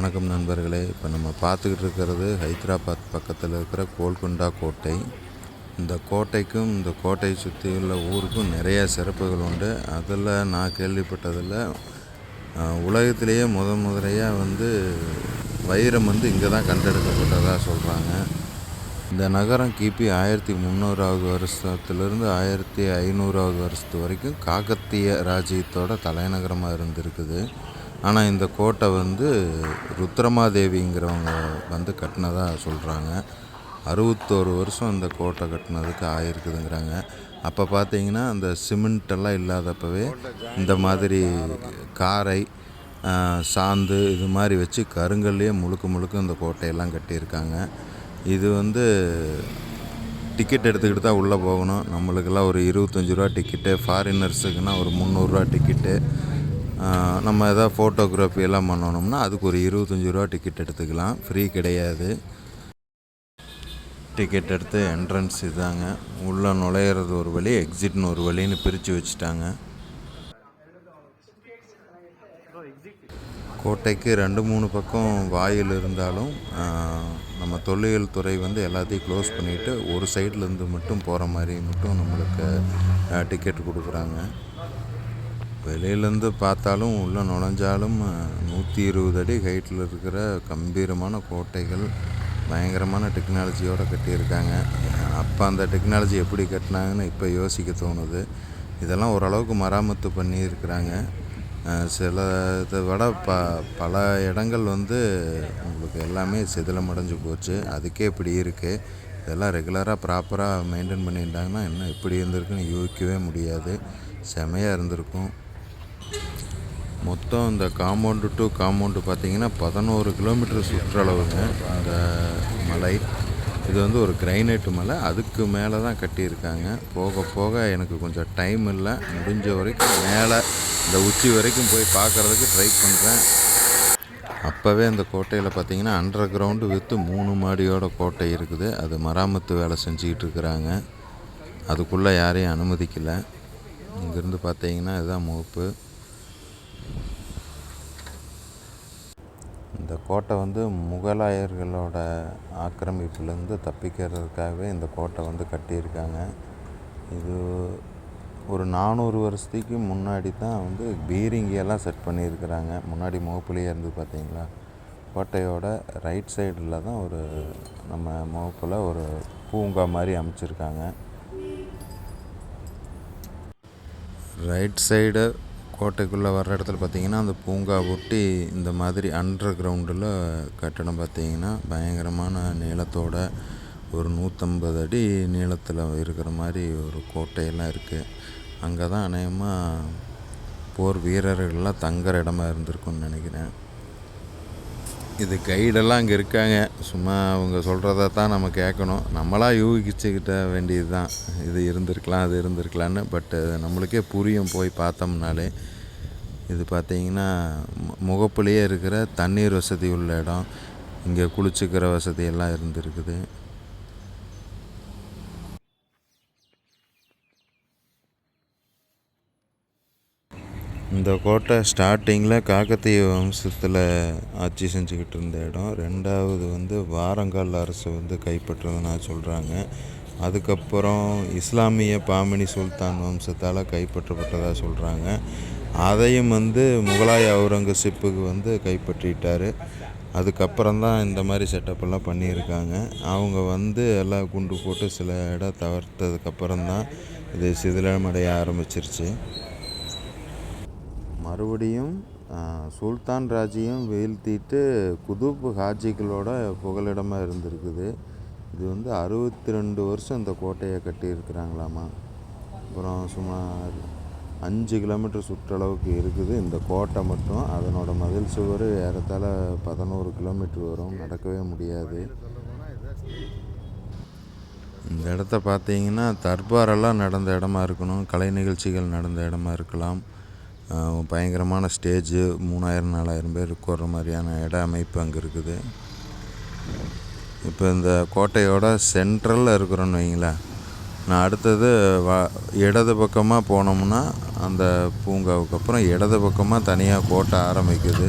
வணக்கம் நண்பர்களே. இப்போ நம்ம பார்த்துக்கிட்டு இருக்கிறது ஹைதராபாத் பக்கத்தில் இருக்கிற கோல்கொண்டா கோட்டை. இந்த கோட்டைக்கும் இந்த கோட்டையை சுற்றியுள்ள ஊருக்கும் நிறைய சிறப்புகள் உண்டு. அதில் நான் கேள்விப்பட்டதில் உலகத்திலேயே முத முதலையாக வந்து வைரம் வந்து இங்கே தான் கண்டெடுக்கப்பட்டதாக சொல்கிறாங்க இந்த நகரம் கிபி ஆயிரத்தி முந்நூறாவது வருஷத்துலேருந்து ஆயிரத்தி ஐநூறாவது வருஷத்து வரைக்கும் காக்கத்திய ராஜ்யத்தோட தலைநகரமாக இருந்திருக்குது. ஆனால் இந்த கோட்டை வந்து ருத்ரமாதேவிங்கிறவங்க வந்து கட்டினதாக சொல்கிறாங்க அறுபத்தோரு வருஷம் இந்த கோட்டை கட்டினதுக்கு ஆயிருக்குதுங்கிறாங்க. அப்போ பார்த்தீங்கன்னா அந்த சிமெண்ட்டெல்லாம் இல்லாதப்பவே இந்த மாதிரி காரை சாந்து இது மாதிரி வச்சு கருங்கல்லையே முழுக்க முழுக்க இந்த கோட்டையெல்லாம் கட்டியிருக்காங்க. இது வந்து டிக்கெட் எடுத்துக்கிட்டு தான் உள்ளே போகணும். நம்மளுக்கெல்லாம் ஒரு இருபத்தஞ்சி ரூபா டிக்கெட்டு ஃபாரினர்ஸுக்குன்னா ஒரு முந்நூறுரூவா டிக்கெட்டு. நம்ம எதாவது ஃபோட்டோகிராஃபி எல்லாம் பண்ணணும்னா அதுக்கு ஒரு இருபத்தஞ்சி ரூபா டிக்கெட் எடுத்துக்கலாம். ஃப்ரீ கிடையாது. டிக்கெட் எடுத்து என்ட்ரன்ஸ் இதாங்க. உள்ளே நுழையிறது ஒரு வழி எக்ஸிட்னு ஒரு வழின்னு பிரித்து வச்சுட்டாங்க. கோட்டைக்கு ரெண்டு மூணு பக்கம் வாயில் இருந்தாலும் நம்ம தொல்லியல் துறை வந்து எல்லாத்தையும் க்ளோஸ் பண்ணிவிட்டு ஒரு சைட்லேருந்து மட்டும் போகிற மாதிரி மட்டும் நம்மளுக்கு டிக்கெட் கொடுக்குறாங்க. வெளியிலேருந்து பார்த்தாலும் உள்ளே நுழைஞ்சாலும் நூற்றி இருபது அடி ஹைட்டில் இருக்கிற கம்பீரமான கோட்டைகள் பயங்கரமான டெக்னாலஜியோடு கட்டியிருக்காங்க. அப்போ அந்த டெக்னாலஜி எப்படி கட்டினாங்கன்னு இப்போ யோசிக்க தோணுது. இதெல்லாம் ஓரளவுக்கு மராமத்து பண்ணியிருக்கிறாங்க. சில இதை விட ப பல இடங்கள் வந்து உங்களுக்கு எல்லாமே சிதிலமடைஞ்சு போச்சு. அதுக்கே இப்படி இருக்குது இதெல்லாம் ரெகுலராக ப்ராப்பராக மெயின்டைன் பண்ணியிருந்தாங்கன்னா இன்னும் எப்படி இருந்திருக்குன்னு யூகிக்கவே முடியாது. செமையாக இருந்திருக்கும். மொத்தம் இந்த காம்பவுண்டு டு காம்பவுண்டு பார்த்தீங்கன்னா பதினோரு கிலோமீட்டர் சுற்றளவுங்க. அந்த மலை. இது வந்து ஒரு கிரைனைட்டு மலை. அதுக்கு மேலே தான் கட்டியிருக்காங்க. போக போக எனக்கு கொஞ்சம் டைம் இல்லை. முடிஞ்ச வரைக்கும் மேலே இந்த உச்சி வரைக்கும் போய் பார்க்குறதுக்கு ட்ரை பண்ணுறேன் அப்போவே அந்த கோட்டையில் பார்த்தீங்கன்னா அண்டர் கிரவுண்டு வித்து மூணு மாடியோட கோட்டை இருக்குது. அது மராமத்து வேலை செஞ்சுக்கிட்டு இருக்கிறாங்க. அதுக்குள்ளே யாரையும் அனுமதிக்கலை. இங்கேருந்து பார்த்தீங்கன்னா இதுதான் முகப்பு. இந்த கோட்டை வந்து முகலாயர்களோட ஆக்கிரமிப்புலேருந்து தப்பிக்கிறதுக்காகவே இந்த கோட்டை வந்து கட்டியிருக்காங்க. இது ஒரு நானூறு வருஷத்துக்கு முன்னாடி தான் வந்து பீரிங்கியெல்லாம் செட் பண்ணியிருக்கிறாங்க. முன்னாடி முகப்புலேயே இருந்து பார்த்தீங்களா? கோட்டையோட ரைட் சைடில் தான் ஒரு நம்ம முகப்பில் ஒரு பூங்கா மாதிரி அமைச்சிருக்காங்க. ரைட் சைடு கோட்டைக்குள்ளே வர்ற இடத்துல பார்த்தீங்கன்னா அந்த பூங்கா ஒட்டி இந்த மாதிரி அண்டர் கிரவுண்டில் கட்டடம் பார்த்தீங்கன்னா பயங்கரமான நீளத்தோட ஒரு நூற்றம்பது அடி நீளத்தில் இருக்கிற மாதிரி ஒரு கோட்டையெல்லாம் இருக்குது அங்கே தான் அநேகமாக போர் வீரர்கள்லாம் தங்குற இடமா இருந்திருக்கும்னு நினைக்கிறேன். இது கைடெல்லாம் அங்கே இருக்காங்க. சும்மா அவங்க சொல்கிறத தான் நம்ம கேட்கணும். நம்மளாக யூகிச்சுக்கிட்ட வேண்டியது தான் இது இருந்திருக்கலாம் அது இருந்திருக்கலான்னு பட் நம்மளுக்கே புரியும் போய் பார்த்தோம்னாலே. இது பார்த்திங்கன்னா மு- முகப்புலேயே இருக்கிற தண்ணீர் வசதி உள்ள இடம். இங்கே குளிச்சுக்கிற வசதியெல்லாம் இருந்திருக்குது. இந்த கோட்டை ஸ்டார்டிங்கில் காக்கத்திய வம்சத்தில் ஆட்சி செஞ்சுக்கிட்டு இருந்த இடம். ரெண்டாவது வந்து வாரங்கால் அரசு வந்து கைப்பற்றுறதுனா சொல்கிறாங்க அதுக்கப்புறம் இஸ்லாமிய பாமினி சுல்தான் வம்சத்தால் கைப்பற்றப்பட்டதாக சொல்கிறாங்க அதையும் வந்து முகலாய அவுரங்கசீப்புக்கு வந்து கைப்பற்றிட்டார். அதுக்கப்புறம் தான் இந்த மாதிரி செட்டப்பெல்லாம் பண்ணியிருக்காங்க. அவங்க வந்து எல்லாம் குண்டு போட்டு சில இடம் தவிர்த்ததுக்கப்புறம் தான் இது சிதிலமடைய ஆரம்பிச்சிருச்சு. மறுபடியும் சுல்தான் ராஜ்யம் வீழ்த்திட்டு குதுப் ஹாஜிகளோட புகலிடமாக இருந்திருக்குது. இது வந்து அறுபத்தி ரெண்டு வருஷம் இந்த கோட்டையை கட்டியிருக்கிறாங்களாமா? அப்புறம் சுமார் அஞ்சு கிலோமீட்டர் சுற்றளவுக்கு இருக்குது இந்த கோட்டை மட்டும். அதனோட மதில் சுவர் ஏறத்தாழ பதினோரு கிலோமீட்டர் வரும். நடக்கவே முடியாது. இந்த இடத்த பார்த்தீங்கன்னா தர்பாரெல்லாம் நடந்த இடமா இருக்கணும். கலை நிகழ்ச்சிகள் நடந்த இடமா இருக்கலாம். பயங்கரமான ஸ்டேஜு மூணாயிரம் நாலாயிரம் பேர் உட்கார்ற மாதிரியான இட அமைப்பு அங்கே இருக்குது. இப்போ இந்த கோட்டையோட சென்ட்ரலில் இருக்கிறோன்னு வைங்களேன் நான் அடுத்தது வ இடது பக்கமாக போனோம்னா அந்த பூங்காவுக்கு அப்புறம் இடது பக்கமாக தனியாக கோட்டை ஆரம்பிக்குது.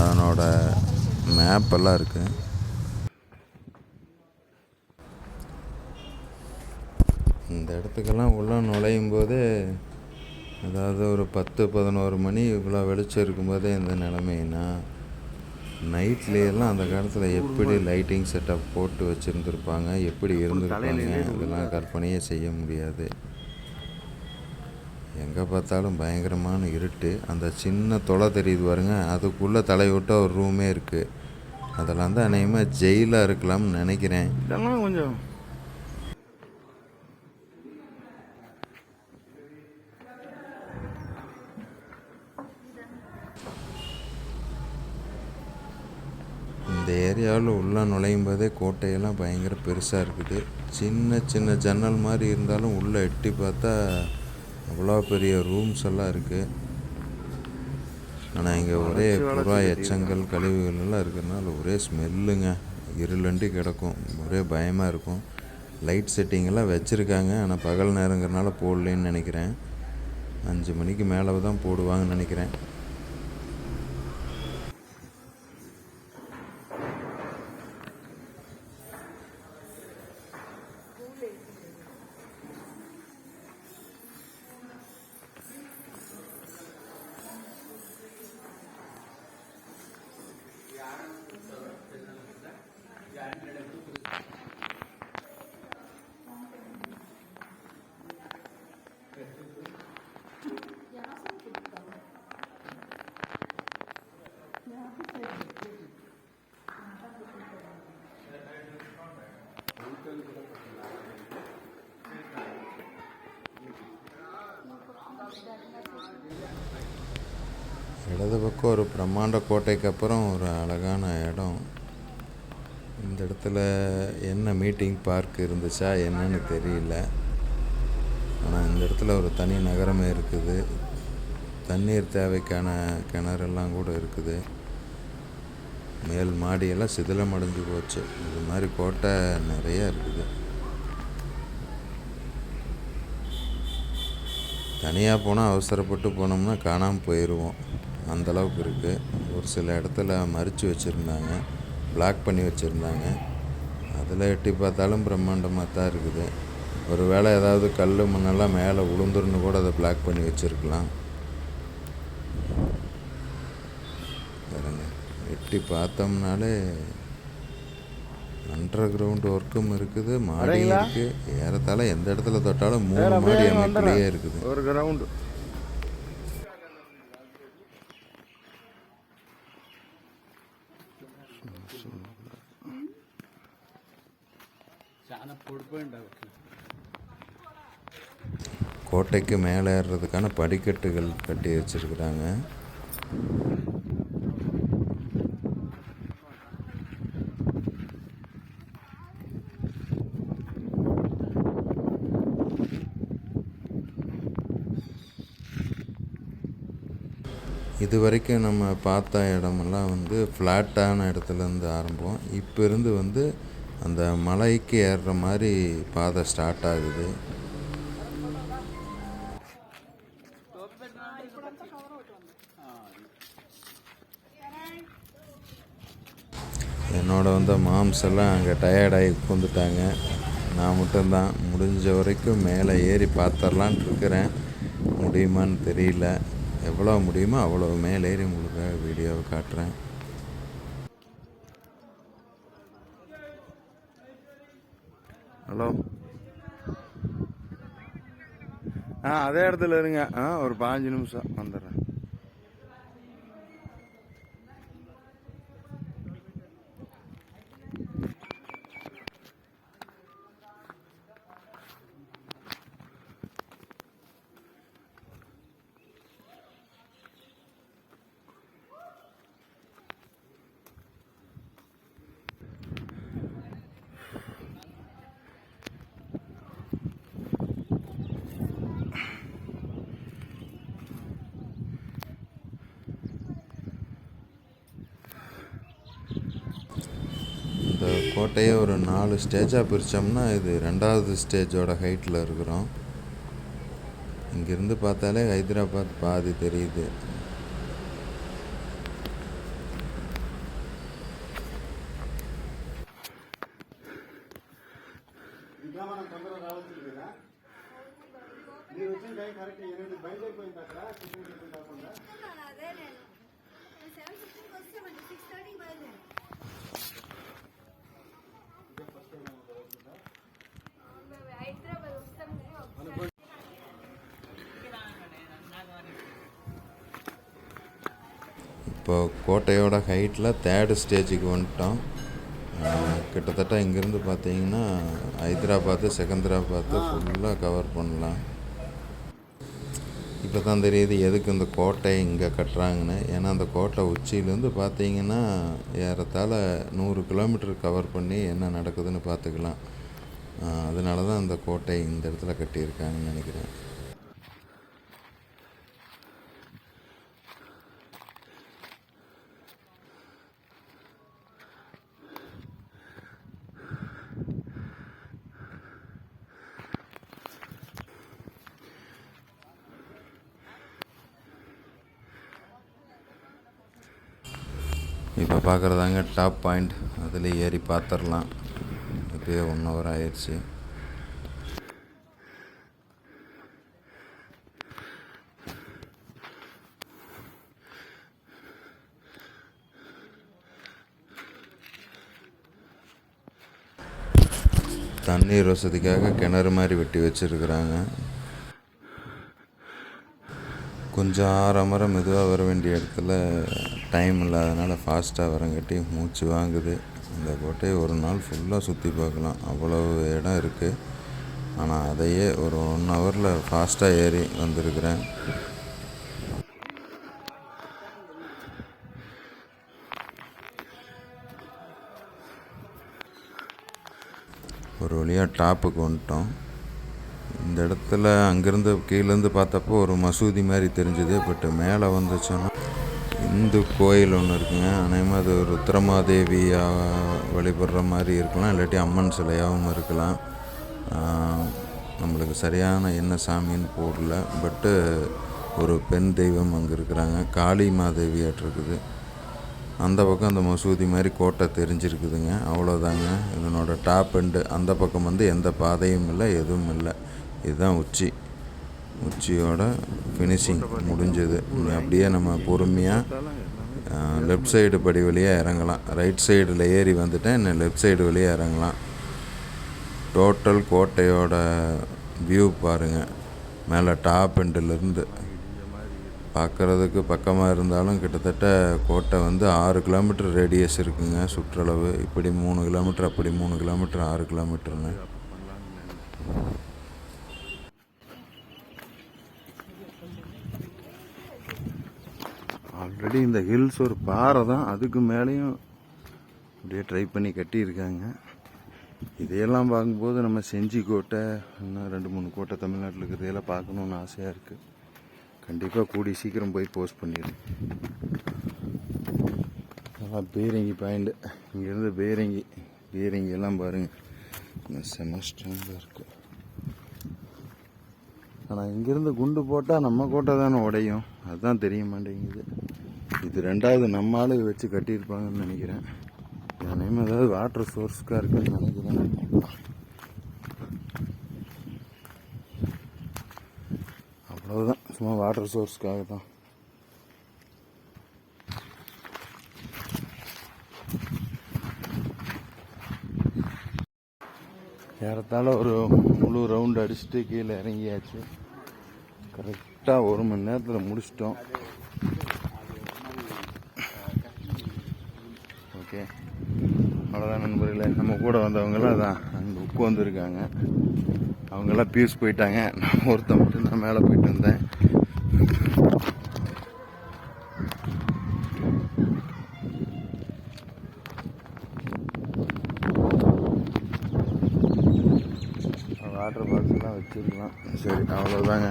அதனோட மேப்பெல்லாம் இருக்குது இந்த இடத்துக்கெல்லாம் உள்ளே நுழையும் போது அதாவது ஒரு பத்து பதினோரு மணி இவ்வளோ வெளிச்சம் இருக்கும்போதே இந்த நிலமைனா நைட்லேயெல்லாம் அந்த காலத்தில் எப்படி லைட்டிங் செட்டப் போட்டு வச்சுருந்துருப்பாங்க எப்படி இருந்திருப்பாங்க இதெல்லாம் கற்பனையே செய்ய முடியாது. எங்கே பார்த்தாலும் பயங்கரமான இருட்டு. அந்த சின்ன தொலை தெரியுது பாருங்க அதுக்குள்ளே தலைவிட்ட ஒரு ரூமே இருக்குது அதெல்லாம் தான் அநேகமாக ஜெயிலாக இருக்கலாம்னு நினைக்கிறேன். கொஞ்சம் இந்த ஏரியாவில் உள்ளே நுழையும் போதே கோட்டையெல்லாம் பயங்கர பெருசாக இருக்குது. சின்ன சின்ன ஜன்னல் மாதிரி இருந்தாலும் உள்ளே எட்டி பார்த்தா அவ்வளோ பெரிய ரூம்ஸ் எல்லாம் இருக்குது ஆனால் இங்கே ஒரே புறா எச்சங்கள் கழிவுகள் எல்லாம் இருக்கிறதுனால ஒரே ஸ்மெல்லுங்க இருளண்டி கிடக்கும். ஒரே பயமாக இருக்கும். லைட் செட்டிங் எல்லாம் வச்சுருக்காங்க. ஆனால் பகல் நேரங்கிறனால போடலன்னு நினைக்கிறேன். அஞ்சு மணிக்கு மேலே தான் போடுவாங்கன்னு நினைக்கிறேன். இடது பக்கம் ஒரு பிரம்மாண்ட கோட்டைக்கு அப்புறம் ஒரு அழகான இடம். இந்த இடத்துல என்ன மீட்டிங் பார்க் இருந்துச்சா என்னன்னு தெரியல. ஆனால் இந்த இடத்துல ஒரு தனி நகரமே இருக்குது. தண்ணீர் தேவைக்கான கிணறெல்லாம் கூட இருக்குது. மேல் மாடியெல்லாம் சிதிலம் அடைஞ்சு போச்சு. இது மாதிரி கோட்டை நிறைய இருக்குது. தனியாக போனால் அவசரப்பட்டு போனோம்னா காணாமல் போயிடுவோம் அந்தளவுக்கு இருக்குது ஒரு சில இடத்துல மறித்து வச்சுருந்தாங்க. பிளாக் பண்ணி வச்சுருந்தாங்க. அதில் எட்டி பார்த்தாலும் பிரம்மாண்டமாக தான் இருக்குது. ஒரு வேளை ஏதாவது கல் மண்ணெல்லாம் மேலே விழுந்துருன்னு கூட அதை பிளாக் பண்ணி வச்சுருக்கலாம். பாருங்க எட்டி பார்த்தோம்னாலே அண்டர் கிரவுண்ட் ஒர்க்கும் இருக்குது மாடியும்? இருக்குது ஏறத்தாழ எந்த இடத்துல தொட்டாலும் மூணு மாடி அமைப்புலேயே. இருக்குது. ஒரு கிரவுண்டு கோட்டைக்கு மேலே ஏறுறதுக்கான படிக்கட்டுகள் கட்டி வச்சிருக்கிறாங்க இது வரைக்கும் நம்ம பார்த்த இடமெல்லாம் வந்து ஃப்ளாட்டான இடத்துலேருந்து ஆரம்பம். இப்போ இருந்து வந்து அந்த மலைக்கு ஏறுற மாதிரி பாதை ஸ்டார்ட் ஆகுது. என்னோட வந்த மாம்ஸ் எல்லாம் அங்கே டயர்டாகி உட்காந்துட்டாங்க நான் மட்டும்தான். முடிஞ்ச வரைக்கும் மேலே ஏறி பார்த்துடலான்ட்டு இருக்கிறேன். முடியுமான்னு தெரியல. எவ்வளோ முடியுமோ அவ்வளோ மேலே ஏறி உங்களுக்கு வீடியோவை காட்டுறேன். ஹலோ. ஆ அதே இடத்துல இருங்க. ஆ ஒரு பாஞ்சு நிமிஷம் வந்துடுறேன். கோட்டையை ஒரு நாலு ஸ்டேஜாக பிரித்தோம்னா இது ரெண்டாவது ஸ்டேஜோட ஹைட்டில் இருக்கிறோம். இங்கேருந்து பார்த்தாலே ஹைதராபாத் பாதி தெரியுது. இப்போ கோட்டையோட ஹைட்டில் தேர்டு ஸ்டேஜுக்கு வந்துட்டோம். கிட்டத்தட்ட இங்கேருந்து பார்த்தீங்கன்னா ஹைதராபாத்து செகந்திராபாத்து ஃபுல்லாக கவர் பண்ணலாம். இப்போ தான் தெரியுது எதுக்கு இந்த கோட்டை இங்கே கட்டுறாங்கன்னு. ஏன்னா அந்த கோட்டை உச்சியிலேருந்து பார்த்தீங்கன்னா ஏறத்தாழ நூறு கிலோமீட்டர் கவர் பண்ணி என்ன நடக்குதுன்னு பார்த்துக்கலாம். அதனால தான் அந்த கோட்டை இந்த இடத்துல கட்டியிருக்காங்கன்னு நினைக்கிறேன். இப்போ பார்க்குறதாங்க டாப் பாயிண்ட். அதில் ஏறி பார்த்துடலாம். இப்போயே ஒன் ஹவர் ஆயிடுச்சு தண்ணீர் வசதிக்காக கிணறு மாதிரி வெட்டி வச்சுருக்குறாங்க. கொஞ்சம் ஆறாமர மெதுவாக வர வேண்டிய இடத்துல டைம் இல்லாதனால ஃபாஸ்ட்டாக வரங்காட்டி மூச்சு வாங்குது. இந்த கோட்டையை ஒரு நாள் ஃபுல்லாக சுற்றி பார்க்கலாம். அவ்வளவு இடம் இருக்குது ஆனால் அதையே ஒரு ஒன் ஹவரில் ஃபாஸ்ட்டாக ஏறி வந்திருக்கிறேன். ஒரு வழியாக டாப்புக்கு வந்துட்டோம். இந்த இடத்துல அங்கேருந்து கீழேருந்து பார்த்தப்போ ஒரு மசூதி மாதிரி தெரிஞ்சுது பட் மேலே வந்துச்சோன்னா இந்து கோயில் ஒன்று இருக்குங்க. அநேகமாக அது ருத்ரமாதேவியாக வழிபடுற மாதிரி இருக்கலாம். இல்லாட்டி அம்மன் சிலையாகவும் இருக்கலாம். நம்மளுக்கு சரியான என்ன சாமின்னு போடல. பட்டு ஒரு பெண் தெய்வம் அங்கே இருக்கிறாங்க. காளி மாதேவியாட்டு இருக்குது. அந்த பக்கம் அந்த மசூதி மாதிரி கோட்டை தெரிஞ்சிருக்குதுங்க. அவ்வளோதாங்க இதனோட டாப் எண்டு அந்த பக்கம் வந்து எந்த பாதையும் இல்லை எதுவும் இல்லை. இதுதான் உச்சி. உச்சியோட ஃபினிஷிங் முடிஞ்சது. அப்படியே நம்ம பொறுமையாக லெஃப்ட் சைடு படி வழியாக இறங்கலாம். ரைட் சைடில் ஏறி வந்துட்டேன் இன்னும் லெஃப்ட் சைடு வழியாக இறங்கலாம். டோட்டல் கோட்டையோட வியூ பாருங்கள் மேலே டாப் எண்டுலேருந்து பார்க்குறதுக்கு பக்கமாக இருந்தாலும் கிட்டத்தட்ட கோட்டை வந்து ஆறு கிலோமீட்டர் ரேடியஸ் இருக்குங்க சுற்றளவு. இப்படி மூணு கிலோமீட்டர் அப்படி மூணு கிலோமீட்டர் ஆறு கிலோமீட்டருங்க ஆல்ரெடி இந்த ஹில்ஸ் ஒரு பாறை தான். அதுக்கு மேலேயும் அப்படியே ட்ரை பண்ணி கட்டியிருக்காங்க. இதையெல்லாம் பார்க்கும்போது நம்ம செஞ்சி கோட்டை இன்னும் ரெண்டு மூணு கோட்டை தமிழ்நாட்டில் இருக்கிறதையெல்லாம் பார்க்கணுன்னு ஆசையாக இருக்குது கண்டிப்பாக கூடி சீக்கிரம் போய் போஸ்ட் பண்ணிடுறேன். நல்லா பேரங்கி பாயிண்ட் இங்கேருந்து பேரங்கி பீரங்கி எல்லாம் பாருங்கள் செம ஸ்ட்ராங்காக இருக்குது ஆனால் இங்கேருந்து குண்டு போட்டால் நம்ம கோட்டை தானே உடையும். அதுதான் தெரிய மாட்டேங்குது. இது ரெண்டாவது நம்ம ஆளு வச்சு கட்டியிருப்பாங்கன்னு நினைக்கிறேன். நேம் ஏதாவது வாட்டர் சோர்ஸ்க்காக இருக்குன்னு நினைக்கிறேன். அவ்வளோதான் சும்மா வாட்டர் சோர்ஸ்க்காக தான். ஏறத்தாழ ஒரு முழு ரவுண்ட் அடிச்சுட்டு கீழே இறங்கியாச்சு. கரெக்டாக ஒரு மணி நேரத்தில் முடிச்சிட்டோம். அவ்வளோதான் நண்பர்களே நம்ம கூட வந்தவங்களாம் அதான் அங்கே உட்காந்துருக்காங்க அவங்கெல்லாம் பீஸ் போயிட்டாங்க. நான் ஒருத்தன் மட்டும் நான் மேலே போயிட்டு வந்தேன். வாட்டர் பாக்ஸ்லாம் வச்சுருக்கலாம். சரி அவ்வளோதாங்க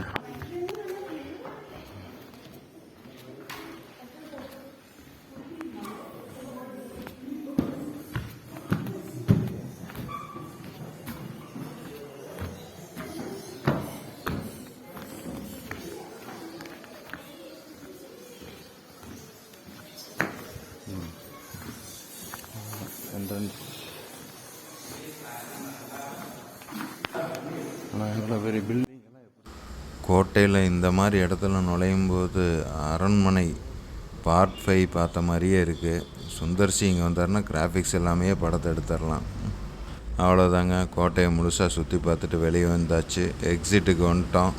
entrance கோட்டையில் இந்த மாதிரி இடத்துல நுழையும் போது அரண்மனை பார்ட் ஃபைவ் பார்த்த மாதிரியே இருக்குது சுந்தர் சி இங்கே வந்தாருன்னா கிராஃபிக்ஸ் எல்லாமே படத்தை எடுத்துடலாம். அவ்வளோதாங்க கோட்டையை முழுசாக சுற்றி பார்த்துட்டு வெளியே வந்தாச்சு. எக்ஸிட்டுக்கு வந்துட்டோம்.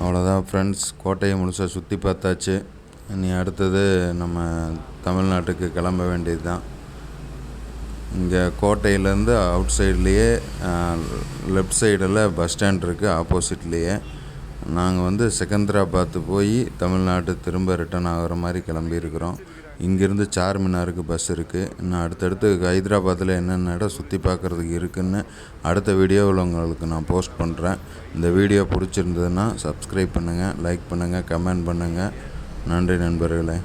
அவ்வளோதான் ஃப்ரெண்ட்ஸ் கோட்டையை முழுசாக சுற்றி பார்த்தாச்சு. இனி அடுத்தது நம்ம தமிழ்நாட்டுக்கு கிளம்ப வேண்டியது தான் இங்கே கோட்டையிலேருந்து அவுட் சைட்லேயே லெஃப்ட் சைடில் பஸ் ஸ்டாண்ட் இருக்குது ஆப்போசிட்லேயே. நாங்கள் வந்து செகந்திராபாத்து போய் தமிழ்நாட்டு திரும்ப ரிட்டர்ன் ஆகிற மாதிரி கிளம்பியிருக்கிறோம். இங்கேருந்து சார்மினாருக்கு பஸ் இருக்குது இன்னும் அடுத்தடுத்து ஹைதராபாத்தில் என்னென்ன இடம் சுற்றி பார்க்குறதுக்கு இருக்குன்னு அடுத்த வீடியோவில் உங்களுக்கு நான் போஸ்ட் பண்ணுறேன். இந்த வீடியோ பிடிச்சிருந்ததுன்னா சப்ஸ்கிரைப் பண்ணுங்கள் லைக் பண்ணுங்கள் கமெண்ட் பண்ணுங்கள். நன்றி நண்பர்களே.